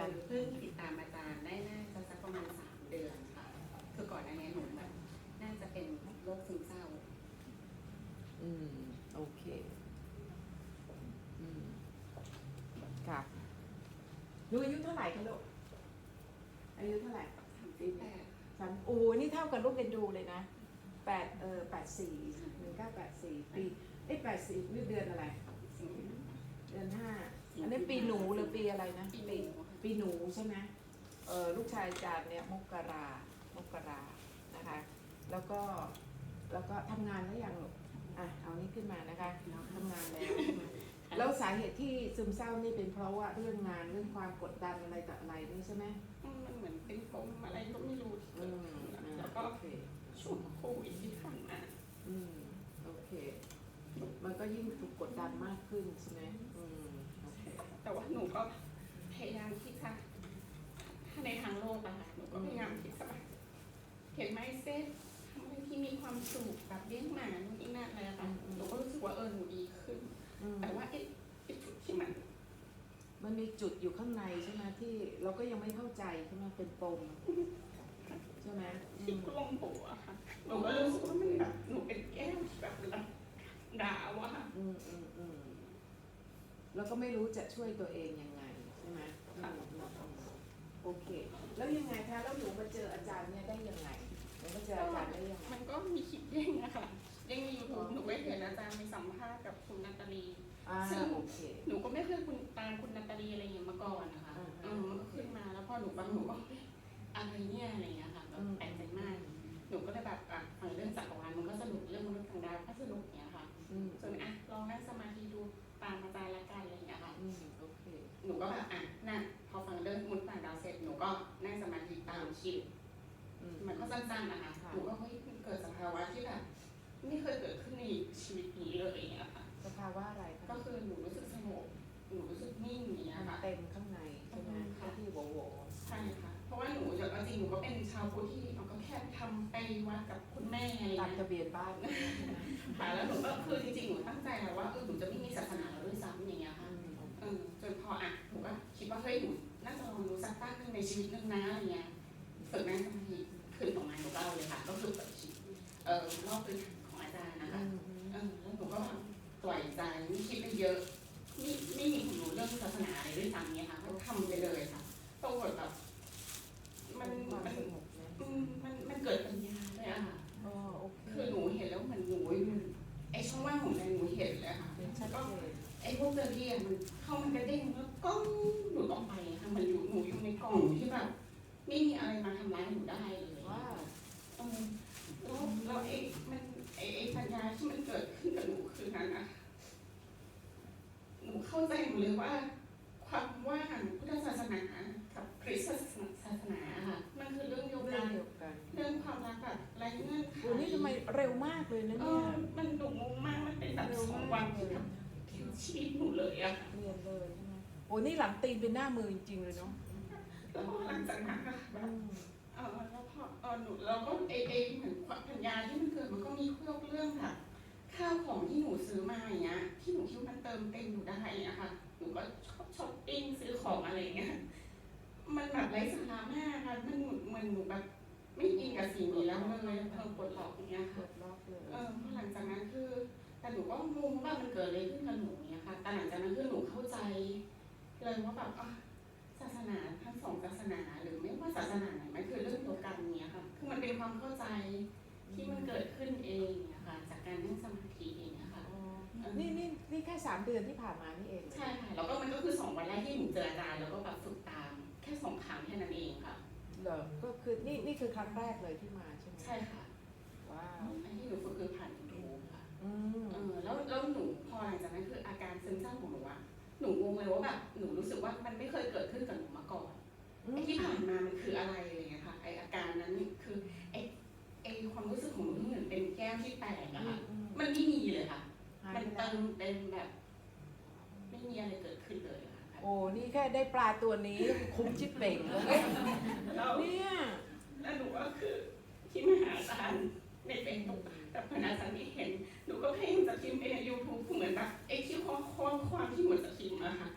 กันคือเพิ่งติดตามอาจารย์ได้น่าจะสักประมาณสามเดือนค่ะ คือก่อนหน้านี้หนูแบบน่าจะเป็นโรคซึมเศร้า อืม โอเค อืม ค่ะหนูอายุเท่าไหร่คะลูก อายุเท่าไหร่สามสิบแปดสามโอ้นี่เท่ากับลูกเอ็นดูเลยนะแปดเออแปดสี่หนึ่งเก้าแปดสี่ปีเอ้แปดสี่นี่เดือนอะไร สิ่งที่เดือนห้าอันนี้ปีหนูหรือปีอะไรนะ ปีหนูค่ะ ปีหนูใช่ไหมเออลูกชายอาจารย์เนี่ยมกรามกรานะคะ แล้วก็แล้วก็ทำงานแล้วยังลูกอะเอานี่ขึ้นมานะคะทำงานแล้วใช่ไหมแล้วสาเหตุที่ซึมเศร้านี่เป็นเพราะว่าเรื่องงานเรื่องความกดดันอะไรต่ออะไรนี่ใช่ไหมมันเหมือนเป็นปมอะไรก็ไม่รู้ที่อืเกิดมขึ้นอ่าแล้วก็โอเคช่วงโควิดที่ผ่านมาอืมโอเค มันก็ยิ่งถูกกดดันมากขึ้นใช่ไหมอืมโอเคแต่ว่าหนูก็ พยายามที่จะถ้าในทางโลกอะค่ะหนูก็พยายามที่จะแบบเห็นไหมเซตทำอะไรที่มีความสุขแบบเลี้ยงหมานู่นนี่นั่นอะไรอะค่ะหนูก็รู้สึกว่าเออหนูดีขึ้น อืมแต่ว่าไอ้ไอ้จุดที่มันมันมีจุดอยู่ข้างในใช่ไหมที่เราก็ยังไม่เข้าใจใช่ไหมเป็นปมใช่ไหมอืที่มกลงหัวค่ะหนูก็รู้สึกว่ามันแบบหนูเป็นแก้วที่แบบดาวอะค่ะอืมอืมอืมแล้วก็ไม่รู้จะช่วยตัวเองยังไงใช่ไหมอืมอืมอืมโอเค แล้วยังไงคะ แล้วหนูมาเจออาจารย์เนี่ยได้ยังไงหนูมาเจออาจารย์ได้ยังไง มันก็มีคลิปเด้งอะค่ะเด้งในยูทูบหนูไปเห็นอาจารย์มีสัมภาษณ์กับคุณนาตาลี อ่าซึ่งโอเค หนูก็ไม่เคยคุณตามคุณนาตาลีอะไรอย่างเงี้ยมาก่อนนะคะอ่าฮะอืมมันก็ขึ้นมาแล้วพอหนูฟังหนูก็เอ๊ะอะไรเนี่ยอะไรอย่างเงี้ยค่ะแบบอืมแปลกใจมาก หนูก็เลยแบบอะฟังเรื่องจักรวาลมันก็สนุกเรื่องมนุษย์ต่างดาวก็สนุกอย่างเงี้ยค่ะอืมจนอะลองนั่งสมาธิดูตามอาจารย์ละกันอะไรอย่างเงี้ยค่ะ อืมโอเค หนูก็แบบอะนั่งพอฟังเรื่องมนุษย์ต่างดาวเสร็จหนูก็นั่งสมาธิตามคิวอืมมันก็สั้นๆนะคะค่ะหนูก็เฮ้ยมันเกิดสภาวะที่แบบไม่เคยเกิดขึ้นในชีวิตนี้เลยอย่างเงี้ยค่ะสภาวะอะไรคะก็คือหนูรู้สึกสงบหนูรู้สึกนิ่งอย่างเงี้ยมันค่ะเต็มข้างในใช่ไหมค่ะที่โหวโหวใช่ค่ะเพราะว่าหนูจะเอาจริงหนูก็เป็นชาวพุทธที่เราก็แค่ทำไปวัดกับคุณแม่อะไรตามเงี้ยทะเบียนบ้านใช่ไหมค่ะแล้วหนูก็คือจริงๆหนูตั้งใจแล้วว่าเออหนูจะไม่มีศาสนา จนพออะหนูก็คิดว่าเฮ้ยหนูน่าจะลองดูสักตั้งหนึงในชีวิตนึงนะอะไรเงี้ยฝึกนั่งสมาธิคืนของงานหนูก็เอาเลยค่ะก็คือเปิดชีวิตเออรอบพื้นฐานของอาจารย์นะคะอืมเออแล้วหนูก็แบบปล่อยใจไม่คิดไปเยอะไม่ไม่มีความรู้เรื่องศาสนาอะไรด้วยซ้ำเนี่ยค่ะก็ทำไปเลยค่ะปรากฏแบบ ไม่มีอะไรมาทำร้ายหนูได้เลยว้าวเออแล้วแล้วไอ้มันไอ้ไอ้ปัญญาที่มันเกิดขึ้นกับหนูคือนั้นนะหนูเข้าใจหมดเลยว่า ความว่างพุทธศาสนากับคริสตศาสนาค่ะมันคือเรื่องเดียวเรื่กัองนเดียวกันเรื่องความรักแบบไร้เงื่อนไขโอ้นี่ทำไมเร็วมากเลยนะเอเนี่ยอมันหนูงงมากมันเป็นแบบสองวันที่แบบชีวิตหนูเลยอะค่ะเรียนเลยใช่ไหมโอ้นี่หลังตีนเป็นหน้ามือจริงๆเลยเนาะ แล้วพอหลังจากนั้นอะแบอืบมเออแล้วพอเออหนูเราก็เอเอเหมือนความปัญญาที่มันเกิดมันก็มีเรื่องเรื่องแบบข้าวของที่หนูซื้อมาอย่างเงี้ยที่หนูคิดว่ามันเติมเต็มหนูได้อย่างเงี้ยค่ะหนูก็ชอบช้อปปิ้งซื้อของอะไรอย่างเงี้ยมันแบบไร้สาระมากค่ะมันเหมือนเหมือนหนูแบบไม่อินกับสิ่งนี้แล้วเลยเพิ่มปลดล็อกอย่างเงี้ยเปิค่ะดล็อกเลยเออพอหลังจากนั้นคือ แต่หนูก็งงว่ามันเกิดอะไรขึ้นกับหนูเนี่ยค่ะแต่หลังจากนั้นคือหนูเข้าใจเลยว่าแบบอะ ศาสนาทั้งสองศาสนาหรือไม่ว่าศาสนาไหนมันคือเรื่องเดียวกันเนี่ยค่ะคือมันเป็นความเข้าใจที่มันเกิดขึ้นเองเนี่ยค่ะจากการนั่งสมาธิเองนะคะอ๋อนี่นี่นี่แค่สามเดือนที่ผ่านมานี่เองใช่ค่ะแล้วก็มันก็คือสองวันแรกที่หนูเจออาจารย์แล้วก็แบบฝึกตาม แค่สองครั้งแค่นั้นเองค่ะเหรอก็คือนี่นี่คือครั้งแรกเลยที่มาใช่ไหมใช่ค่ะว้าวอันที่หนูฝึกคือผ่านยูทูบค่ะอืมเออแล้วแล้วหนูพอหลังจากนั้นคืออาการซึมเศร้าของหนูอะ หนูงงเลยว่าแบบหนูรู้สึกว่ามันไม่เคยเกิดขึ้นกับหนูมาก่อนไอ้ที่ผ่านมามันคืออะไรอะไรเงี้ยค่ะไออาการนั้นนี่คือไอไอความรู้สึกของหนูที่เหมือนเป็นแก้วที่แตกอะค่ะอืมมันไม่มีเลยค่ะหายมันไปแล้เติวมเต็มแบบ ไม่มีอะไรเกิดขึ้นเลยอะค่ะโอ้นี่แค่ได้ปลาตัวนี้ คุ้มชิบเป่งเลยแล้วเนี่ยแล้วหนูก็คือที่มาหาอาจารย์ในเฟซบุ๊ก แต่พออาจารย์ไม่เห็นหนูก็พยายามจะพิมพ์ไปในยูทูบเหมือนแบบไอ้ที่ข้อข้อความที่หนูจะพิมพ์อะค่ะ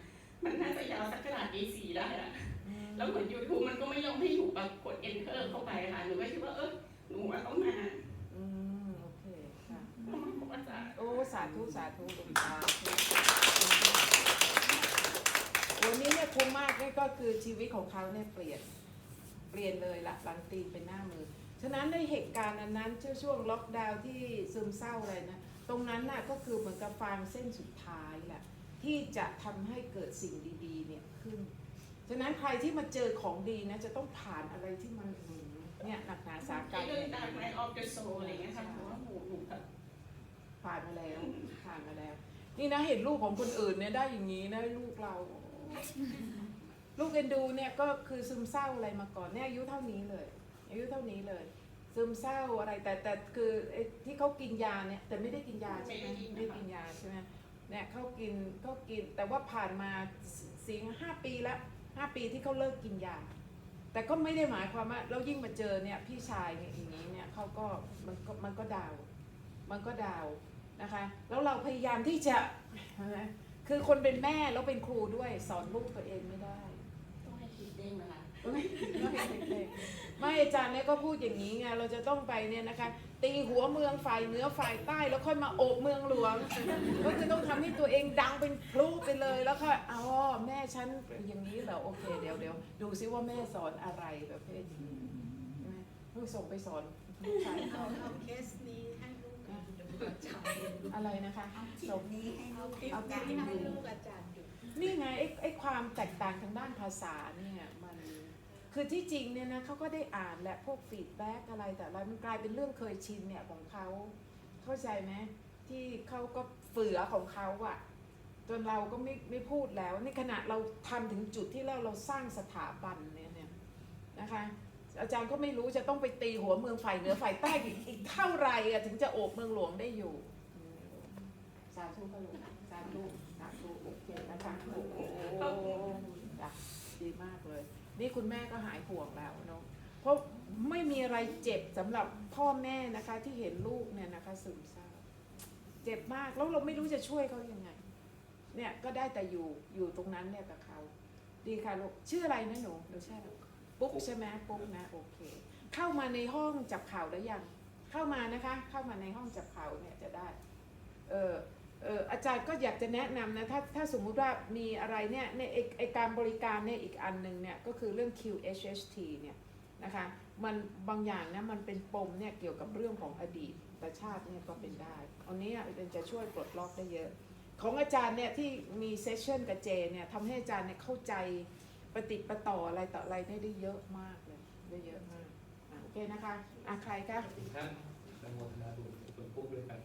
มันน่าจะยาวสักกระดาษ A4 ได้อะอืมแล้วเหมือน YouTube มันก็ไม่ยอมให้หนูแบบกด enter เข้าไปค่ะหนูก็คิดว่าเออหนูว่าต้องมาอืมโอเคค่ะต้องมาพบอาจารย์โอ้สาธุสาธุหลวงตาวันนี้เนี่ยคุ้มมากนี่ก็คือชีวิตของเขาเนี่ยเปลี่ยน เปลี่ยนเลยละหลังตีนเป็นหน้ามือ ฉะนั้นในเหตุการณ์อันนั้นช่วงช่วงล็อกดาวน์ที่ซึมเศร้าอะไรนะ ตรงนั้นน่ะก็คือเหมือนกับฟางเส้นสุดท้ายแหละที่จะทำให้เกิดสิ่งดีๆเนี่ยขึ้น ฉะนั้นใครที่มาเจอของดีนะจะต้องผ่านอะไรที่มันอืมเนี่ยหนักหนาสากัไอ้นเรื่อง Dark Night of the Soul อะไรเงี้ยค่ะเพราะว่าหนูหนูแบบผ่านมาแล้วผ่านมาแล้ว นี่นะเห็นลูกของคนอื่นเนี่ยได้อย่างนี้นะลูกเราลูกเอ็นดูเนี่ยก็คือซึมเศร้าอะไรมาก่อนเนี่ยอายุเท่านี้เลย อายุเท่านี้เลย ซึมเศร้าอะไรแต่แต่คือไอ้ที่เขากินยาเนี่ยแต่ไม่ได้กินยาใช่ไหมไม่ได้กินยาใช่ไหมเนี่ยเขากินเขากินแต่ว่าผ่านมาสี่ห้าปีแล้วห้าปีที่เขาเลิกกินยา แต่ก็ไม่ได้หมายความว่าแล้วยิ่งมาเจอเนี่ยพี่ชายเนี่ยอย่างนี้เนี่ยเขาก็มันก็มันก็ดาว มันก็ดาวนะคะ แล้วเราพยายามที่จะ คือคนเป็นแม่แล้วเป็นครูด้วยสอนลูกตัวเองไม่ได้ ต้องให้คิดเด้งนะคะ ไม่ไม่อาจารย์เนี่ยก็พูดอย่างนี้ไงเราจะต้องไปเนี่ยนะคะ ตีหัวเมืองฝ่ายเหนือฝ่ายใต้แล้วค่อยมาโอบเมืองหลวง ก็คือต้องทำให้ตัวเองดังเป็นพลุไปเลยแล้วก็อ๋อแม่ฉันอย่างนี้เหรอโอเคเดี๋ยวเดี๋ยวดูซิว่าแม่สอนอะไรประเภทนี้ใช่ไหมลูกส่งไปสอนลูกชายเอาเอาเคสนี้ให้ลูกดูอาจารย์ดูอะไรนะคะเอาคลิส่ปงนี้ให้ลูกเอาเอาคลิคลิปปนี้นี้ให้ลูกอาจารย์ดูนี่ไงไอ้ไอ้ความแตกต่างทางด้านภาษาเนี่ยมัน คือที่จริงเนี่ยนะเขาก็ได้อ่านและพวกฟีดแบ็กอะไรแต่อะไรมันกลายเป็นเรื่องเคยชินเนี่ยของเขาเข้าใจไหมที่เขาก็เฝือของเขาอะจนเราก็ไม่ไม่พูดแล้วนี่ขณะเราทำถึงจุดที่เราเราสร้างสถาบันเนี่ยเนี่ยนะคะอาจารย์ก็ไม่รู้จะต้องไปตีหัวเมืองฝ่ายเหนือฝ่ายใต้อีกอีกเท่าไหร่อะถึงจะโอบเมืองหลวงได้อยู่สาธุพระลูกสาธุสาธุโอเคนะคะโอ้โหจ้ะดีมากเลย นี่คุณแม่ก็หายห่วงแล้วเนาะเพราะไม่มีอะไรเจ็บสำหรับพ่อแม่นะคะที่เห็นลูกเนี่ยนะคะซึมเศร้าเจ็บมากแล้วเราไม่รู้จะช่วยเขายังไง เนี่ยก็ได้แต่อยู่อยู่ตรงนั้นเนี่ยกับเขาดีค่ะลูกชื่ออะไรนะหนูหนูชื่ออปุ๊กใช่ไหมปุ๊กนะโอเค เข้ามาในห้องจับข่าวแล้วยัง เข้ามานะคะ เข้ามาในห้องจับข่าวเนี่ยจะได้ เออ อาจารย์ก็อยากจะแนะนำนะถ้าถ้าสมมุติว่ามีอะไรเนี่ยในไอการบริการเนี่ยอีกอันหนึ่งเนี่ยก็คือเรื่อง QHHT เนี่ยนะคะมันบางอย่างนี่ยมันเป็นปมเนี่ยเกี่ยวกับเรื่องของอดีตแต่ชาติเนี่ยก็เป็นได้อันนี้เป็นจะช่วยปลดล็อกได้เยอะ ของอาจารย์เนี่ยที่มีเซสชั่นกับเจเนี่ยทำให้อาจารย์เนี่ยเข้าใจปฏิประต่ออะไรต่ออะไรได้ได้เยอะมากเลยได้เยอะมากโอเคนะคะอะใครคะท่านอนุโมทนาบุญคุณปุ๊กด้วยกัน